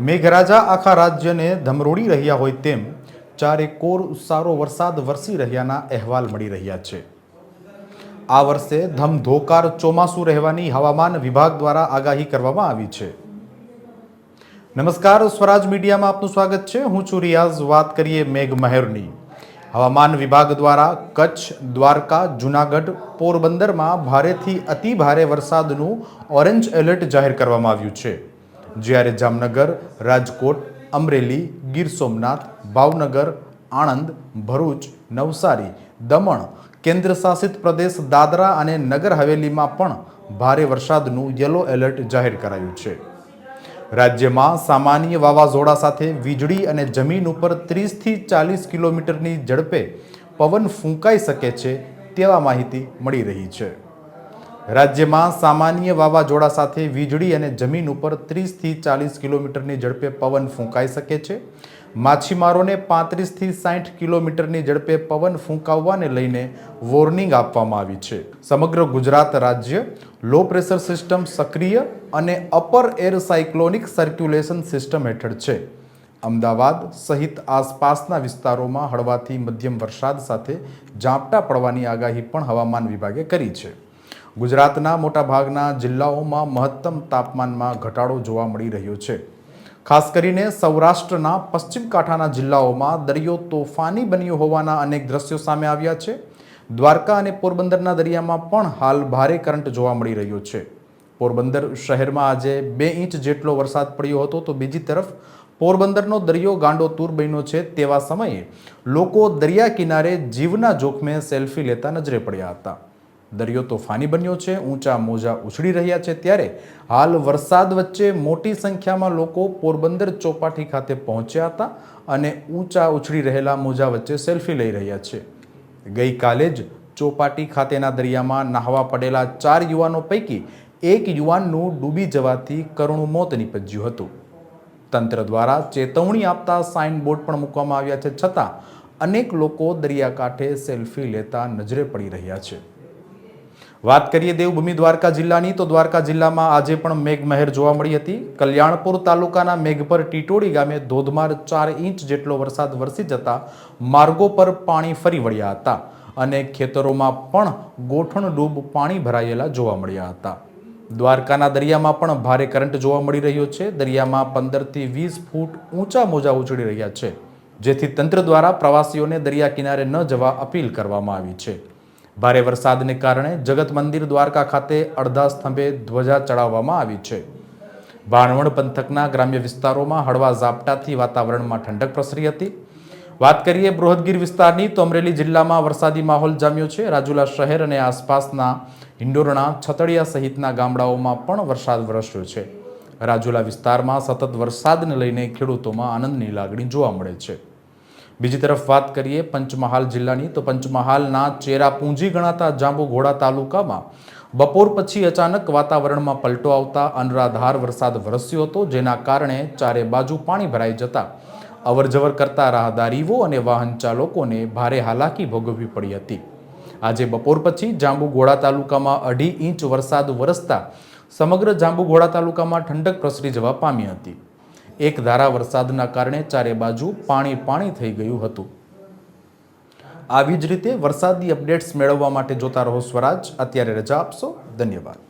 મેઘરાજા આખા રાજ્યને ધમરોડી રહ્યા હોય તેમ ચારે કોર સારો વરસાદ વરસી રહ્યાના અહેવાલ મળી રહ્યા છે. આ વર્ષે ધમધોકાર ચોમાસું રહેવાની હવામાન વિભાગ દ્વારા આગાહી કરવામાં આવી છે. નમસ્કાર, સ્વરાજ મીડિયામાં આપનું સ્વાગત છે. હું છું રિયાઝ. વાત કરીએ મેઘ મહેરની હવામાન વિભાગ દ્વારા કચ્છ, દ્વારકા, જુનાગઢ પોરબંદરમાં ભારેથી અતિ ભારે વરસાદનું ઓરેન્જ એલર્ટ જાહેર કરવામાં આવ્યું છે. જ્યારે જામનગર, રાજકોટ, અમરેલી, ગીર સોમનાથ, ભાવનગર, આણંદ, ભરૂચ, નવસારી, દમણ, કેન્દ્ર શાસિત પ્રદેશ દાદરા અને નગર હવેલીમાં પણ ભારે વરસાદનું યલો એલર્ટ જાહેર કરાયું છે. રાજ્યમાં સામાન્ય વાવાઝોડા સાથે વીજળી અને જમીન ઉપર ત્રીસથી ચાલીસ કિલોમીટરની ઝડપે પવન ફૂંકાઈ શકે છે તેવા માહિતી મળી રહી છે. રાજ્યમાં સામાન્ય વાવાઝોડા સાથે વીજળી અને જમીન ઉપર ત્રીસથી ચાલીસ કિલોમીટરની ઝડપે પવન ફૂંકાઈ શકે છે. માછીમારોને પાંત્રીસથી સાઠ કિલોમીટરની ઝડપે પવન ફૂંકાવવાને લઈને વોર્નિંગ આપવામાં આવી છે. સમગ્ર ગુજરાત રાજ્ય લો પ્રેશર સિસ્ટમ સક્રિય અને upper air cyclonic circulation system હેઠળ છે. અમદાવાદ સહિત આસપાસના વિસ્તારોમાં હળવાથી મધ્યમ વરસાદ સાથે ઝાપટા પડવાની આગાહી પણ હવામાન વિભાગે કરી છે. ગુજરાતના મોટાભાગના જિલ્લાઓમાં મહત્તમ તાપમાનમાં ઘટાડો જોવા મળી રહ્યો છે. ખાસ કરીને સૌરાષ્ટ્રના પશ્ચિમ કાંઠાના જિલ્લાઓમાં દરિયો તોફાની બન્યો હોવાના અનેક દ્રશ્યો સામે આવ્યા છે. દ્વારકા અને પોરબંદરના દરિયામાં પણ હાલ ભારે કરંટ જોવા મળી રહ્યો છે. પોરબંદર શહેરમાં આજે બે ઇંચ જેટલો વરસાદ પડ્યો હતો તો બીજી તરફ પોરબંદરનો દરિયો ગાંડો તૂર બન્યો છે તેવા સમયે લોકો દરિયા કિનારે જીવના જોખમે સેલ્ફી લેતા નજરે પડ્યા હતા. દરિયો તોફાની બન્યો છે, ઊંચા મોજા ઉછળી રહ્યા છે ત્યારે હાલ વરસાદ વચ્ચે મોટી સંખ્યામાં લોકો પોરબંદર ચોપાટી ખાતે પહોંચ્યા હતા અને ઊંચા ઉછળી રહેલા મોજા વચ્ચે સેલ્ફી લઈ રહ્યા છે. ગઈકાલે જ ચોપાટી ખાતેના દરિયામાં નાહવા પડેલા ચાર યુવાનો પૈકી એક યુવાનનું ડૂબી જવાથી કરુણ મોત નીપજ્યું હતું. તંત્ર દ્વારા ચેતવણી આપતા સાઇન બોર્ડ પણ મૂકવામાં આવ્યા છે, છતાં અનેક લોકો દરિયાકાંઠે સેલ્ફી લેતા નજરે પડી રહ્યા છે. વાત કરીએ દેવભૂમિ દ્વારકા જિલ્લાની, તો દ્વારકા જિલ્લામાં આજે પણ મેઘમહેર જોવા મળી હતી. કલ્યાણપુર તાલુકાના મેઘપર ટીટોડી ગામે ધોધમાર ચાર ઇંચ જેટલો વરસાદ વરસી જતા માર્ગો પર પાણી ફરી વળ્યા હતા અને ખેતરોમાં પણ ગોઠણ ડૂબ પાણી ભરાયેલા જોવા મળ્યા હતા. દ્વારકાના દરિયામાં પણ ભારે કરંટ જોવા મળી રહ્યો છે. દરિયામાં પંદરથી વીસ ફૂટ ઊંચા મોજા ઉછળી રહ્યા છે, જેથી તંત્ર દ્વારા પ્રવાસીઓને દરિયા કિનારે ન જવા અપીલ કરવામાં આવી છે. ભારે વરસાદને કારણે જગત મંદિર દ્વારકા ખાતે અડધા સ્તંભે ધ્વજા ચડાવવામાં આવી છે. ભાણવડ પંથકના ગ્રામ્ય વિસ્તારોમાં હળવા ઝાપટાથી વાતાવરણમાં ઠંડક પ્રસરી હતી. વાત કરીએ બૃહદગીર વિસ્તારની, તો અમરેલી જિલ્લામાં વરસાદી માહોલ જામ્યો છે. રાજુલા શહેર અને આસપાસના હિંડોરણા, છતડિયા સહિતના ગામડાઓમાં પણ વરસાદ વરસ્યો છે. રાજુલા વિસ્તારમાં સતત વરસાદને લઈને ખેડૂતોમાં આનંદની લાગણી જોવા મળે છે. બીજી તરફ વાત કરીએ પંચમહાલ જિલ્લાની, તો પંચમહાલના ચેરાપૂંજી ગણાતા જાંબુઘોડા તાલુકામાં બપોર પછી અચાનક વાતાવરણમાં પલટો આવતા અનરાધાર વરસાદ વરસ્યો હતો, જેના કારણે ચારે બાજુ પાણી ભરાઈ જતા અવરજવર કરતા રાહદારીઓ અને વાહન ચાલકોને ભારે હાલાકી ભોગવવી પડી હતી. આજે બપોર પછી જાંબુઘોડા તાલુકામાં અઢી ઇંચ વરસાદ વરસતા સમગ્ર જાંબુઘોડા તાલુકામાં ઠંડક પ્રસરી જવા પામી હતી. એક ધારા વરસાદના કારણે ચારે બાજુ પાણી પાણી થઈ ગયું હતું. આવી જ રીતે વરસાદી અપડેટ્સ મેળવવા માટે જોતા રહો સ્વરાજ. અત્યારે રજા આપશો. ધન્યવાદ.